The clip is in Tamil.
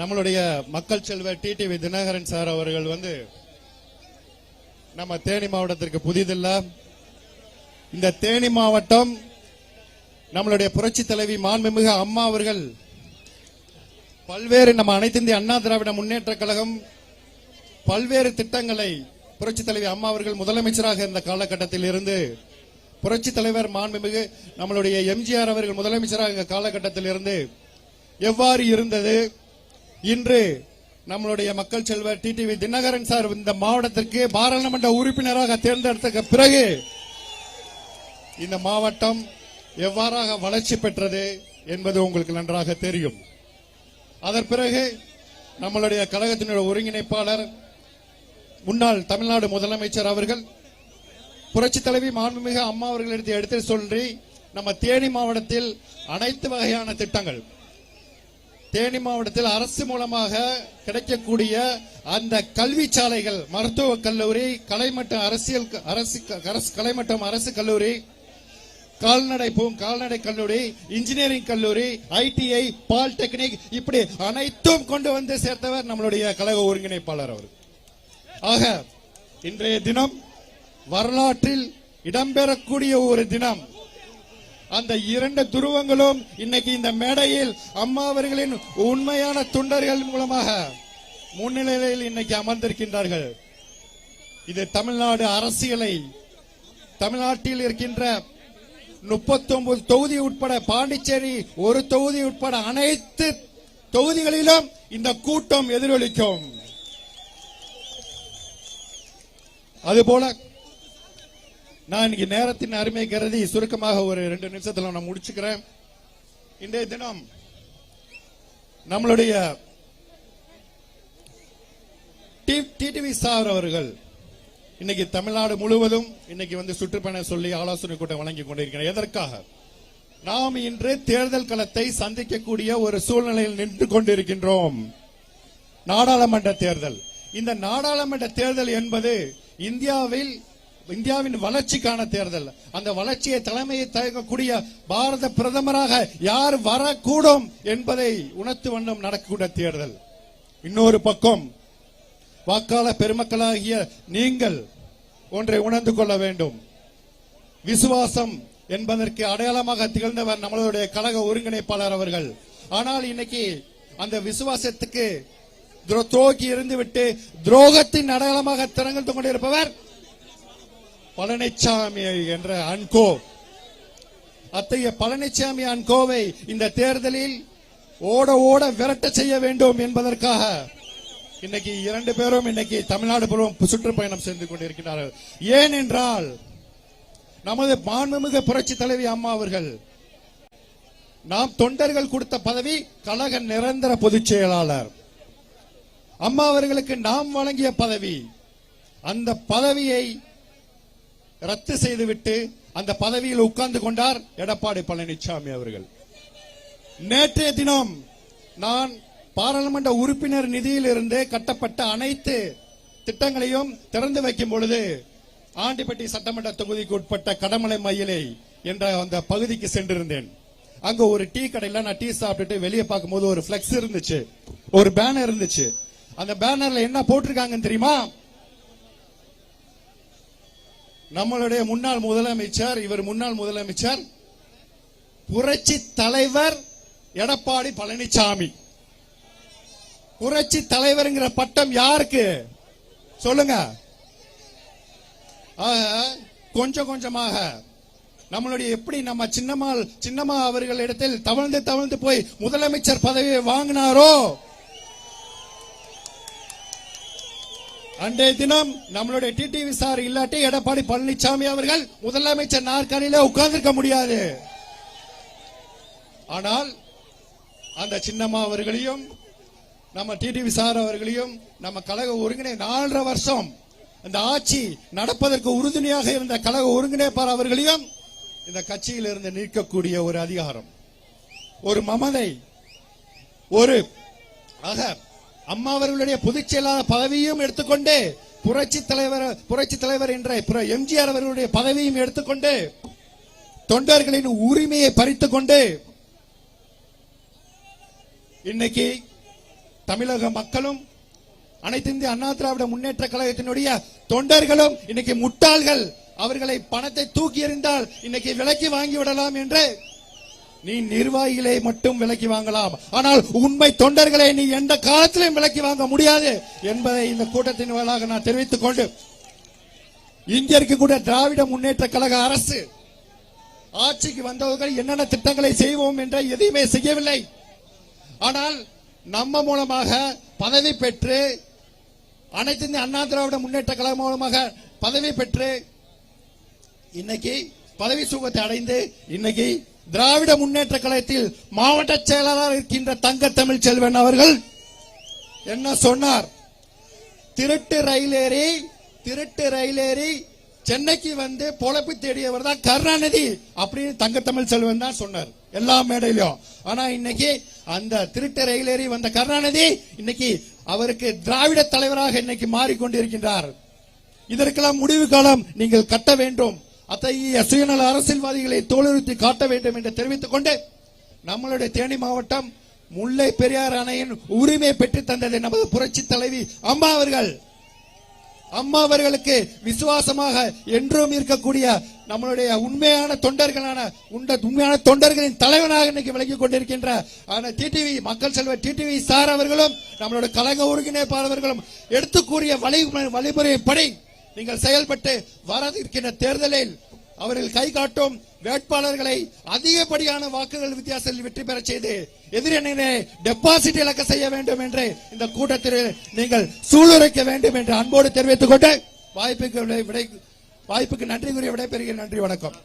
நம்மளுடைய மக்கள் செல்வர் டிடிவி தினகரன் சார் அவர்கள் வந்து நம்ம தேனி மாவட்டத்திற்கு புதிதில்ல. இந்த தேனி மாவட்டம் நம்மளுடைய புரட்சி தலைவி மாண்புமிகு அம்மா அவர்கள் பல்வேறு நம்ம அனைத்து இந்திய அண்ணா திராவிட முன்னேற்ற கழகம் பல்வேறு திட்டங்களை புரட்சி தலைவி அம்மா அவர்கள் முதலமைச்சராக இருந்த காலகட்டத்தில் இருந்து புரட்சி தலைவர் மாண்புமிகு நம்மளுடைய எம்ஜிஆர் அவர்கள் முதலமைச்சராக இருந்த காலகட்டத்தில் இருந்து எவ்வாறு இருந்தது? இன்று நம்மளுடைய மக்கள் செல்வர் டிடிவி தினகரன் சார் இந்த மாவட்டத்திற்கு பாராளுமன்ற உறுப்பினராக தேர்ந்தெடுத்த பிறகு இந்த மாவட்டம் எவ்வாறாக வளர்ச்சி பெற்றது என்பது உங்களுக்கு நன்றாக தெரியும். அதன் பிறகு நம்மளுடைய கழகத்தினுடைய ஒருங்கிணைப்பாளர் முன்னாள் தமிழ்நாடு முதலமைச்சர் அவர்கள் புரட்சி தலைவி மாண்புமிகு அம்மா அவர்களிடத்தை எடுத்து சொல்லி நம்ம தேனி மாவட்டத்தில் அனைத்து வகையான திட்டங்கள் தேனி மாவட்டத்தில் அரசு மூலமாக கிடைக்கக்கூடிய அந்த கல்வி சாலைகள் மருத்துவக் கல்லூரி கலைமட்டம் அரசியல் அரசு கலைமட்டம் அரசு கல்லூரி கால்நடை பூ கால்நடை கல்லூரி இன்ஜினியரிங் கல்லூரி ஐடிஐ பாலிடெக்னிக் இப்படி அனைத்தும் கொண்டு வந்து சேர்த்தவர் நம்மளுடைய கழக ஒருங்கிணைப்பாளர் அவர். ஆக இன்றைய தினம் வரலாற்றில் இடம்பெறக்கூடிய ஒரு தினம் அந்த இரண்டு துருவங்களும் இன்னைக்கு இந்த மேடையில் அம்மா அவர்களின் உண்மையான தொண்டர்கள் மூலமாக முன்னிலையில் இன்னைக்கு அமர்ந்திருக்கின்றார்கள். இது தமிழ்நாடு அரசியலை தமிழ்நாட்டில் இருக்கின்ற முப்பத்தி ஒன்பது தொகுதி உட்பட பாண்டிச்சேரி ஒரு தொகுதி உட்பட அனைத்து தொகுதிகளிலும் இந்த கூட்டம் எதிரொலிக்கும். அதுபோல நான் இன்னைக்கு நேரத்தின் அருமை கருதி சுருக்கமாக ஒரு ரெண்டு நிமிஷத்துல நான் முடிச்சுக்கிறேன். இன்றைய தினம் நம்மளுடைய டிடிவி சார் அவர்கள் இன்னைக்கு தமிழ்நாடு முழுவதும் இன்னைக்கு வந்து சுற்றுப்பயணம் சொல்லி ஆலோசனை கூட்டம் வழங்கி கொண்டிருக்கிறேன் எதற்காக? நாம் இன்று தேர்தல் களத்தை சந்திக்கக்கூடிய ஒரு சூழ்நிலையில் நின்று கொண்டிருக்கின்றோம். நாடாளுமன்ற தேர்தல். இந்த நாடாளுமன்ற தேர்தல் என்பது இந்தியாவில் இந்தியாவின் வளர்ச்சிக்கான தேர்தல். அந்த வளர்ச்சியை தலைமையை தயங்கக்கூடிய பாரத பிரதமராக யார் வரக்கூடும் என்பதை உணர்த்து வண்ணம் நடக்கக்கூடிய தேர்தல். இன்னொரு பக்கம் வாக்காள பெருமக்களாகிய நீங்கள் ஒன்றை உணர்ந்து கொள்ள வேண்டும். விசுவாசம் என்பதற்கு அடையாளமாக திகழ்ந்தவர் நம்மளுடைய கழக ஒருங்கிணைப்பாளர் அவர்கள். ஆனால் இன்னைக்கு அந்த விசுவாசத்துக்கு துரோ- துரோகி இருந்துவிட்டு துரோகத்தின் அடையாளமாக திறந்து கொண்டிருப்பவர் பழனிசாமி என்ற அன்கோ. அத்தகைய பழனிசாமி அன்கோவை இந்த தேர்தலில் ஓட ஓட விரட்ட செய்ய வேண்டும் என்பதற்காக இன்னைக்கு இரண்டு பேரும் இன்னைக்கு தமிழ்நாடு புறம் சுற்றுப்பயணம் செய்து கொண்டிருக்கிறார்கள். ஏனென்றால் நமது மாண்புமிகு புரட்சி தலைவி அம்மா அவர்கள் நாம் தொண்டர்கள் கொடுத்த பதவி கழக நிரந்தர பொதுச் செயலாளர். அம்மா அவர்களுக்கு நாம் வழங்கிய பதவி. அந்த பதவியை ரத்து செய்துவிட்டு அந்த பதவியில் உட்கார்ந்து கொண்டார் எடப்பாடி பழனிசாமி அவர்கள். நேற்றைய தினம் நான் பாராளுமன்ற உறுப்பினர் நிதியிலிருந்து கட்டப்பட்ட அனைத்து திட்டங்களையும் திறந்து வைக்கும் பொழுது ஆண்டிப்பட்டி சட்டமன்ற தொகுதிக்கு உட்பட்ட கடமலை மயிலை என்ற அந்த பகுதிக்கு சென்றிருந்தேன். அங்க ஒரு டீ கடையில நான் டீ சாப்பிட்டுட்டு வெளியே பார்க்கும்போது ஒரு பிளெக்ஸ் இருந்துச்சு. ஒரு பேனர் இருந்துச்சு. அந்த பேனர்ல என்ன போட்டிருக்காங்கன்னு தெரியுமா? நம்மளுடைய முன்னாள் முதலமைச்சர் இவர் முன்னாள் முதலமைச்சர் புரட்சி தலைவர் எடப்பாடி பழனிசாமி. புரட்சி தலைவர்ங்கிற பட்டம் யாருக்கு? சொல்லுங்க. கொஞ்சம் கொஞ்சமாக. நம்மளுடைய எப்படி நம்ம சின்னம்மாள் சின்னம்மா அவர்களிடத்தில் தவழ்ந்து தவழ்ந்து போய் முதலமைச்சர் பதவியை வாங்கினாரோ அன்றைய தினம் நம்மளுடைய டிடிவி சார் இல்லாட்டி எடப்பாடி பழனிசாமி அவர்கள் முதலமைச்சர் நாற்காலியில உட்கார்ந்திருக்க முடியாது. ஆனால் அந்த சின்னம்மா அவர்களையும் நம்ம டிடிவி சார் அவர்களையும் நம்ம கழக ஒருங்கிணை நாலரை வருஷம் இந்த ஆட்சி நடப்பதற்கு உறுதுணையாக இருந்த கழக ஒருங்கிணைப்பார் அவர்களையும் இந்த கட்சியில் இருந்து நீக்கக்கூடிய ஒரு அதிகாரம். ஒரு மமதை ஒரு ஆக அம்மா அவர்களுடைய பொதுச் செயலாளர் பதவியும் எடுத்துக்கொண்டு புரட்சி தலைவர் புரட்சி தலைவர் என்ற எம்ஜிஆர் அவர்களுடைய பதவியும் எடுத்துக்கொண்டு தொண்டர்களின் உரிமையை பறித்துக் கொண்டு இன்னைக்கு தமிழக மக்களும் அனைத்து இந்திய அண்ணா திராவிட முன்னேற்ற கழகத்தினுடைய தொண்டர்களும் இன்னைக்கு முட்டாள்கள் அவர்களை பணத்தை தூக்கி எறிந்தால் இன்னைக்கு விலக்கி வாங்கி விடலாம் என்று நீ நிர்வாகிகளை மட்டும் விலக்கி வாங்கலாம். ஆனால் உண்மை தொண்டர்களை நீ எந்த காலத்திலும் விலக்கி வாங்க முடியாது என்பதை இந்த கூட்டத்தின் வாயிலாக நான் தெரிவித்துக் கொண்டு இங்க இருக்கக்கூடிய திராவிட முன்னேற்ற கழக அரசு ஆட்சிக்கு வந்தவர்கள் என்னென்ன திட்டங்களை செய்வோம் என்ற எதையுமே செய்யவில்லை. ஆனால் நம்ம மூலமாக பதவி பெற்று அனைத்து இந்திய அண்ணா திராவிட முன்னேற்ற கழகம் மூலமாக பதவி பெற்று இன்னைக்கு பதவி சுகத்தை அடைந்து இன்னைக்கு திராவிட முன்னேற்ற கழகத்தில் மாவட்ட செயலாளர் இருக்கின்ற தங்க தமிழ் செல்வன் அவர்கள் என்ன சொன்னார்? திருட்டு ரயில் ஏறி திருட்டு ரயில் ஏறி சென்னைக்கு வந்து பொழப்பு தேடியவர் தான் கருணாநிதி அப்படின்னு தங்க தமிழ் செல்வன் தான் சொன்னார் எல்லா மேடையிலும். ஆனா இன்னைக்கு அந்த திருட்டு ரயில் ஏறி வந்த கருணாநிதி இன்னைக்கு அவருக்கு திராவிட தலைவராக இன்னைக்கு மாறிக்கொண்டிருக்கின்றார். இதற்கெல்லாம் முடிவு காலம் நீங்கள் கட்ட வேண்டும். அத்தகைய சுயநல அரசியல்வாதிகளை தோலுறுத்தி காட்ட வேண்டும் என்று தெரிவித்துக் கொண்டு நம்மளுடைய தேனி மாவட்டம் முல்லை பெரியார் அணையின் உரிமை பெற்று தந்தது நமது புரட்சி தலைவி அம்மா அவர்கள். அம்மா அவர்களுக்கு விசுவாசமாக என்றும் இருக்கக்கூடிய நம்மளுடைய உண்மையான தொண்டர்களான உண்ட உண்மையான தொண்டர்களின் தலைவனாக இன்னைக்கு விளங்கிக் கொண்டிருக்கின்ற ஆனால் டிடிவி மக்கள் செல்வர் டிடிவி சார் அவர்களும் நம்மளுடைய கழக ஒருங்கிணைப்பாளர்களும் எடுத்து கூறிய வழி வழிமுறைப்படி நீங்கள் செயல்பட்டு வர இருக்கின்ற தேர்தலில் அவர்கள் கை காட்டும் வேட்பாளர்களை அதிகப்படியான வாக்குகள் வித்தியாசத்தில் வெற்றி பெற செய்து எதிரணியினை டெபாசிட் இலக்க செய்ய வேண்டும் என்று இந்த கூட்டத்தில் நீங்கள் சூளுரைக்க வேண்டும் என்று அன்போடு தெரிவித்துக் கொண்டு வாய்ப்புக்கு விடை வாய்ப்புக்கு நன்றி கூறிய விடைபெறுகிறேன். நன்றி வணக்கம்.